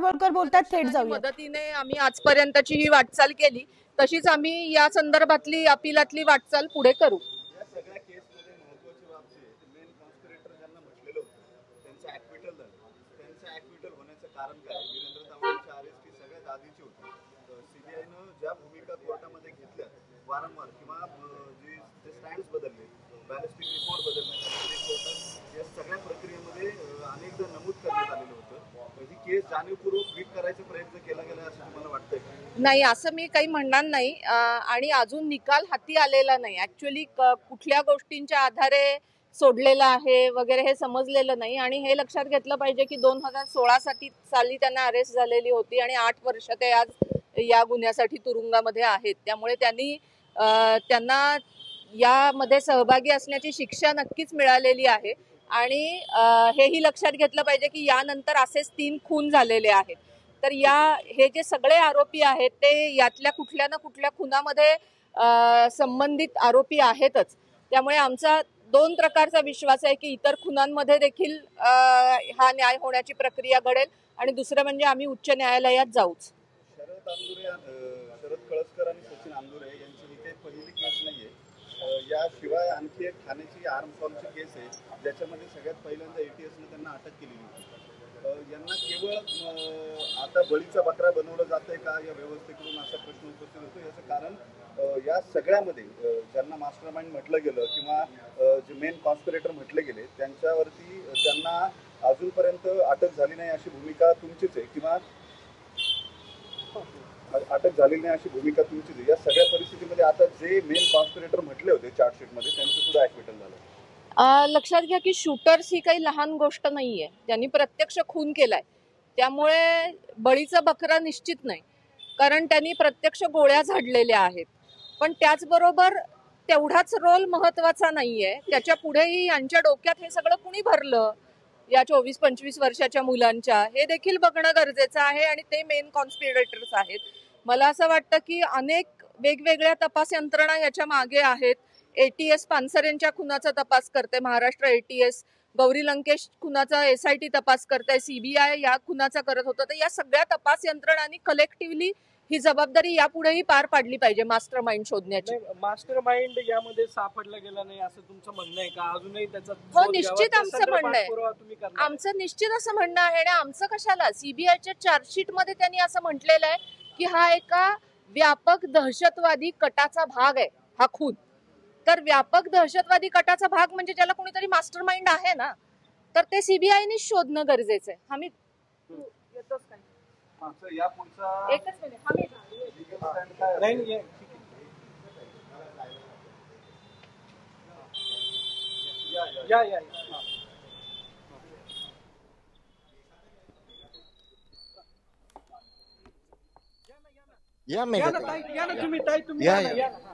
दाभोळकर बोलतात थेट जाऊया मदतीने आम्ही आजपर्यंतची ही वाटचाल केली. तशीच आम्ही या संदर्भातली अपिलातली वाटचाल पुढे करू. या सगळ्या केसमध्ये महत्वाची बाब जी आहे मेन केस जाणीवपूर्वक वीक करायचा प्रयत्न केला गेला असं तुम्हाला वाटतंय नाही असं मी काही म्हणणार नाही. आणि अजून निकाल हाती आलेला नाही. ऍक्च्युली कुठल्या गोष्टींच्या आधारे सोडलेलं आहे वगैरे हे समजलेलं नाही. आणि हे लक्षात घेतलं पाहिजे की दोन हजार सोळा साठी साली त्यांना अरेस्ट झालेली होती आणि आठ वर्ष ते आज या गुन्ह्यासाठी तुरुंगामध्ये आहेत. त्यामुळे त्यांनी त्यांना यामध्ये सहभागी असण्याची शिक्षा नक्कीच मिळालेली आहे. आणि हेही लक्षात घेतलं पाहिजे की यानंतर असेच तीन खून झालेले आहेत. तर या हे जे सगळे आरोपी आहेत ते यातल्या कुठल्या ना कुठल्या खुनामध्ये संबंधित आरोपी आहेतच. त्यामुळे आमचा दोन प्रकारचा विश्वास आहे की इतर खुनांमध्ये देखील हा न्याय होण्याची प्रक्रिया घडेल आणि दुसरं म्हणजे आम्ही उच्च न्यायालयात जाऊच. ठाण्याची आर्म फॉर्मची केस आहे ज्याच्यामध्ये सगळ्यात पहिल्यांदा एटीएसने त्यांना अटक केलेली होती. यांना केवळ आता बळीचा बकरा बनवलं जातंय का या व्यवस्थेकडून असा प्रश्न उपस्थित होतो याचं कारण या सगळ्यामध्ये ज्यांना मास्टर माइंड म्हटलं गेलं किंवा जे मेन कॉन्स्पिरेटर म्हटले गेले त्यांच्यावरती त्यांना अजूनपर्यंत अटक झाली नाही अशी भूमिका तुमचीच आहे किंवा? अटक झालेली नाही अशी भूमिका तुमची या सगळ्या परिस्थितीमध्ये आता जे मेन कॉन्स्पिरेटर म्हटले होते चार्जशीटमध्ये त्यांचं सुद्धा ऍक्विटल झालं. लक्षात घ्या की शूटर्स ही काही लहान गोष्ट नाहीये. त्यांनी प्रत्यक्ष खून केलाय. त्यामुळे बळीचा बकरा निश्चित नाही. कारण त्यांनी प्रत्यक्ष गोळ्या झाडलेल्या आहेत. पण त्याचबरोबर तेवढाच रोल महत्त्वाचा नाहीये. त्याच्या पुढेही यांच्या डोक्यात हे सगळं कुणी भरलं? या चोवीस पंचवीस वर्षाच्या मुलांच्या हे देखील बघणं गरजेचं आहे आणि ते मेन कॉन्स्पिरेटर्स आहेत. मला असं वाटतं की अनेक वेगवेगळ्या तपास यंत्रणा याच्या मागे आहेत. एटीएस पानसरेंच्या खुनाचा तपास करते महाराष्ट्र एटीएस गौरी लंकेश खुनाचा एस आय टी तपास करते सीबीआय या खुनाचा करत होतं. तर या सगळ्या तपास यंत्रणांनी कलेक्टिव्हली ही जबाबदारी यापुढेही पार पाडली पाहिजे मास्टर माइंड शोधण्याची. मास्टर माइंड यामध्ये सापडला गेला नाही असं तुमचं म्हणणं आहे का? अजूनही त्याचा हो? निश्चित आमचं म्हणणं आहे. आमचं निश्चित असं म्हणणं आहे आणि आमचं कशाला? सीबीआयच्या चार्जशीटमध्ये त्यांनी असं म्हटलेलं आहे की हा एका व्यापक दहशतवादी कटाचा भाग आहे हा खून. तर व्यापक दहशतवादी कटाचा भाग म्हणजे ज्याला कोणीतरी मास्टर माइंड आहे ना तर ते सीबीआयने शोधणं गरजेचं आहे. आम्ही एकच मिनिट नाही. या या या. या या मेघा ना ताई या ना तुम्ही ताई तुम्ही या, या ना, या. या ना. हा.